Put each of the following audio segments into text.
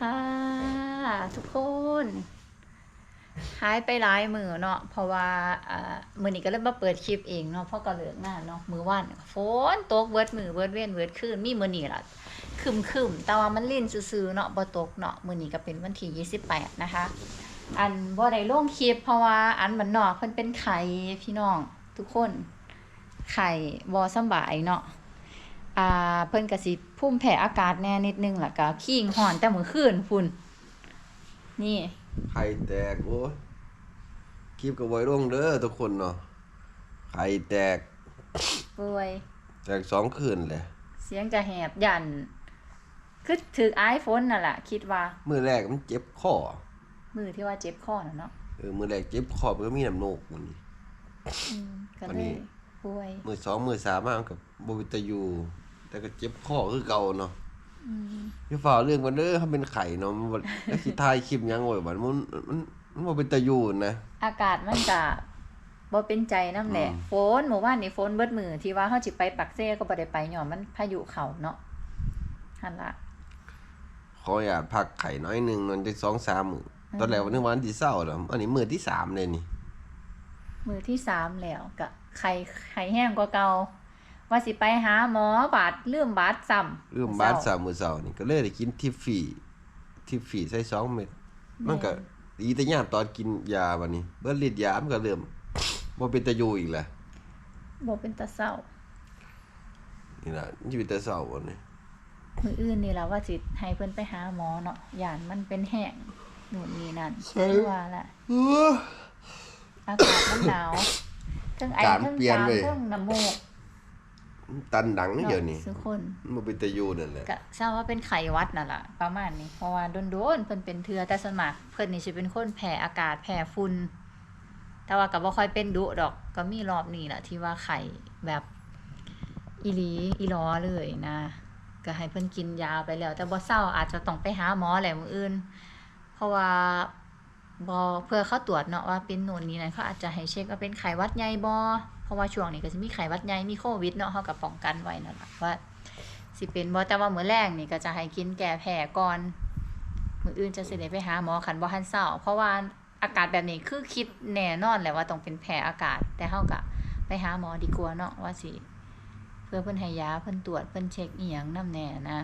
ค่ะ ทุกคน หายไปหลายมือเนาะเพราะว่าอ่ามือนี้ก็เริ่มมาเปิดคลิปเองเนาะเพราะก็เหลืองานเนาะมือว่านฝนตกเบิร์ดมือเบิร์ดเว้นเบิร์ดคืนมีมือนี้ละคึมคึมแต่ว่ามันลิ่นซื่อเนาะบ่ตกเนาะมือนี้ก็เป็นวันที่28นะคะ อันบ่ได้ลงคลิป เพราะว่าอันมันนอกเพิ่นเป็นไข่พี่น้อง ทุกคนไข่บ่สบายเนาะ อ่าเพิ่นก็สิภูมิแพ้อากาศแน่นิดนึงแล้วก็ขี้งฮ้อนแต่มื้อคืนพุ่นนี่ไข่แตกโอ้ยคลิปกับไว้ลงเด้อทุกคนเนาะไข่แตก ป่วย แตกสองคืนเลยเสียงจะแหบยันคือถือไอโฟนนั่นแหละคิดว่า มือแรกมันเจ็บคอมือที่ว่าเจ็บคอน่ะเนาะเออมือแรกเจ็บคอมันก็มีน้ำโนกมันนี่ อืมก็วันเลนี้ ยป่วย มือสองมือสามมากับบวิตายู แต่ก็เจ็บคอคือเก่าเนาะอืมพี่ฝ่าเรื่องมันเด้อถ้าเป็นไข่เนาะมันบ่แล้วสิทายคลิปหยังไว้บัดมันมันมันบ่เป็นตายูนะอากาศมันก็บ่เป็นใจนำแหละอืมฝนเมื่อวานนี่ฝนเบิดมือที่ว่าเฮาสิไปปักเซ่ก็บ่ได้ไปย้อนมันพายุเข้าเนาะหั่นล่ะขออยากพักไข่น้อยหนึงมันจะสองสามมื้อตอนแรกวันนึกวันที่เศร้าแล้วอันนี้มื้อที่สามเลยนี่ มือที่สามแล้วก็ไข่ไข่แห้งกว่าเก่า ว่าสิไปหาหมอบาดลืมบาดซ้ำเรื่องบ้านสามมื้อเช้านี่ก็เลยได้กินทิฟฟี่ทิฟฟี่ใส่สองเม็ดมันก็ดีแต่ยามตอนกินยาบัดนี้เบิดฤทธิ์ยามันก็เริ่มบ่เป็นตาอยู่อีกแหละบ่เป็นตาเศร้านี่ล่ะชีวิตแต่เศร้าบ่นี่มืออื่นนี่ล่ะว่าสิให้เพิ่นไปหาหมอเนาะย่านมันเป็นแห้งนู่นนี่นั่นว่าล่ะอากาศมันหนาวเทั้งไอการเทั้งเปลี่ยนจามเว้ยเทั้งน้ำมูก ตันดังเดี๋ยวนี้ทุกคนมันบ่เป็นตาอยู่นั่นแหละก็ทราบว่าเป็นไข้หวัดนั่นล่ะประมาณนี้เพราะว่าโดนๆเพิ่นเป็นเทือแต่ส่วนมากเพิ่นนี่สิเป็นคนแพ้อากาศแพ้ฝุ่นแต่ว่าก็บ่ค่อยเป็นดุดอก ก็มีรอบนี้แหละที่ว่าไข้แบบอีหลีอีหลอเลยนะก็ให้เพิ่นกินยาไปแล้ว แต่บ่เศร้าอาจจะต้องไปหาหมอแหละมื้ออื่น เพราะว่าบ่เพื่อเขาตรวจเนาะว่าเป็นนู่นนี่นั่นเขาอาจจะให้เช็คว่าเป็นไข้หวัดใหญ่บ่เพ ราะว่าช่วงนี้ก็สิมีไข้หวัดใหญ่มีโควิดเนาะเฮาก็ป้องกันไว้นั่นล่ะว่าสิเป็นบ่แต่ว่ามื้อแรกนี่ก็จะให้กินแก้แพ้ก่อนมื้ออื่นจะสิได้ไปหาหมอคันบ่ทันเช้าเพราะว่าอากาศแบบนี้คือคิดแน่นอนแหละว่าต้องเป็นแพ้อากาศ แต่เฮาก็ไปหาหมอดีกว่าเนาะว่าสิเพื่อเพิ่นให้ยาเพิ่นตรวจเพิ่นเช็คอีหยังนำแน่นะ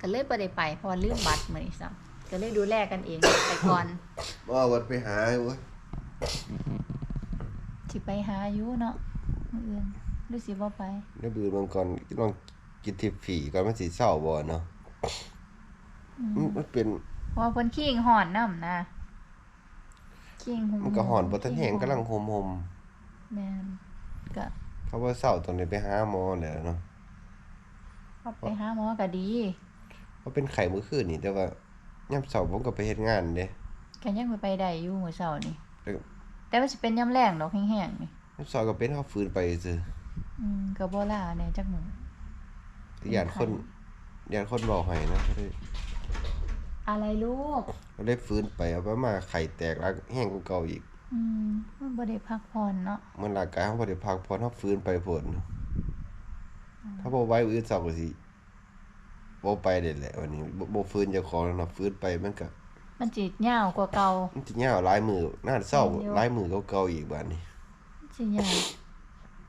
ก็เลยบ่ได้ไปเพราะลืมบัตรมื้อนี้ซ้ำก็เลยดูแลกันเองไปก่อนบ่วัดไปหาโอ้ย สิไปหาอยู่เนาะมื้ออื่นหรือสิบ่ไปเดี๋ยวบืนมันก่อนลองกินทิฟฟี่ก่อนมันสิเศร้าบ่เนาะอืม มันมันเป็นเพราะว่าเพิ่นขี้งฮ้อนนำนะขี้งหุมันก็หอนบ่ทันแห้งกำลังห่มแม่นก็ๆเขาว่าเศร้าตอนนี้ไปหาหมอแล้วเนาะก็ไปหาหมอก็ดีเพราะเป็นไข้มื้อคืนนี่แต่ว่ายามเช้าผมก็ไปเฮ็ดงานเด้ ก็ยังไปได้อยู่มื้อเช้านี่ แต่ แต่ว่าสิเป็นยามแรงดอกแห้งๆนี่ยามเช้าก็เป็นเฮาฟื้นไปซื่ออืมก็บ่ล่าแหน่จักมื้อย่านคนย่านคนเว้าให้นะก็เลยอะไรลูก ก็เลยฟื้นไปเอาไปมาไข้แตกแล้วแห้งกว่าเก่าอีก อืมมันบ่ได้พักผ่อนเนาะมันร่างกายเฮาบ่ได้พักผ่อนเฮาฟื้นไปโพดเนาะถ้าบ่ไหว้มื้ออื่นเช้าก็สิบ่ไปได้แหละวันนี้บ่บ่ฟื้นเจ้าของแล้วเนาะฟื้นไปมันก็ มันสิยาวกว่าเก่ามันสิยาวหลายมื้อน่าเศร้าเห็นอยู่หลายมื้อเก่าๆอีกบัดนี้สิยาว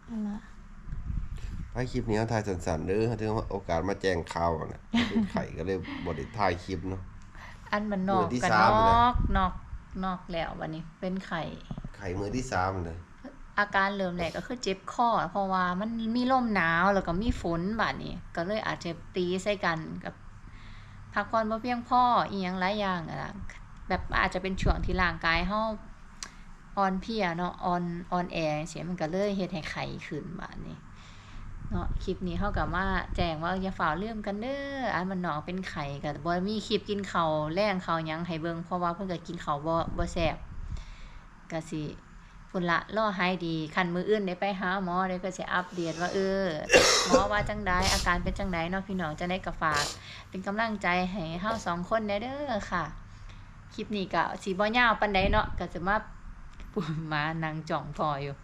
นั่นล่ะไปคลิปนี้เฮาถ่ายสั้นๆเด้อเฮาถือว่าโอกาสมาแจ้งข่าวน่ะเป็นไข้ก็เลยบ่ได้ถ่ายคลิปเนาะอันมันนอกมื้อที่กันสามนเลยอกนอกนอกแล้ววันนี้ เป็นไข้ไข้มื้อที่สามเลยอาการเริ่มแรกก็คือเจ็บคอเพราะว่ามันมีลมหนาวแล้วก็มีฝนบาดนี้ ก็เลยอาจจะตีใส่กันกับ พักผ่อนบ่เพียงพออีหยังหลายอย่างอะล่ะแบบอาจจะเป็นช่วงที่ร่างกายเฮาอ่อนเพียเนาะอ่อนอ่อนแอจังซี่มันก็เลยเฮ็ดให้ไข้ขึ้นบานี้เนาะคลิปนี้เฮาก็มาแจ้งว่าอย่าฝ่าลืมกันเด้ออันมันหนองเป็นไข้ก็บ่มีคลิปกินข้าวแลงข้าวหยังให้เบิ่งเพราะว่าเพิ่นก็กินข้าวบ่บ่แซ่บก็สิ พุ่นละรอหายดีคันมืออื่นได้ไปหาหมอได้ก็สิอัปเดตว่าเออหมอว่าจังไดอาการเป็นจังไดเนาะพี่น้องจะได้ก็ฝาก เป็นกำลังใจให้เฮาสองคนเด้อค่ะ คลิปนี้ก็สิบ่ยาวปานใดเนาะก็จะมาปุ่นมานั่งจ่องพออยู่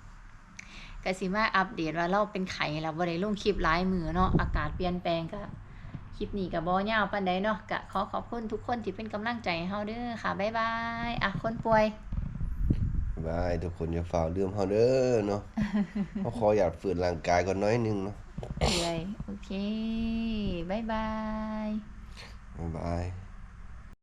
ก็สิมาอัปเดตว่าเราเป็นไข้แล้วบ่ได้ลงคลิปหลายมือเนาะอากาศเปลี่ยนแปลงก็คลิปนี้ก็บ่ยาวปานใดเนาะก็ขอขอบคุณทุกคนที่เป็นกำลังใจให้เฮาเด้อค่ะ บ๊ายบาย อะคนป่วย บายทุกคนอย่าฝ่าลืมเฮาเด้อเนาะเฮาขออยากฝืนร่างกายก่อนน้อยหนึงเนาะเลยโอเคบ๊ายบายบ๊ายบาย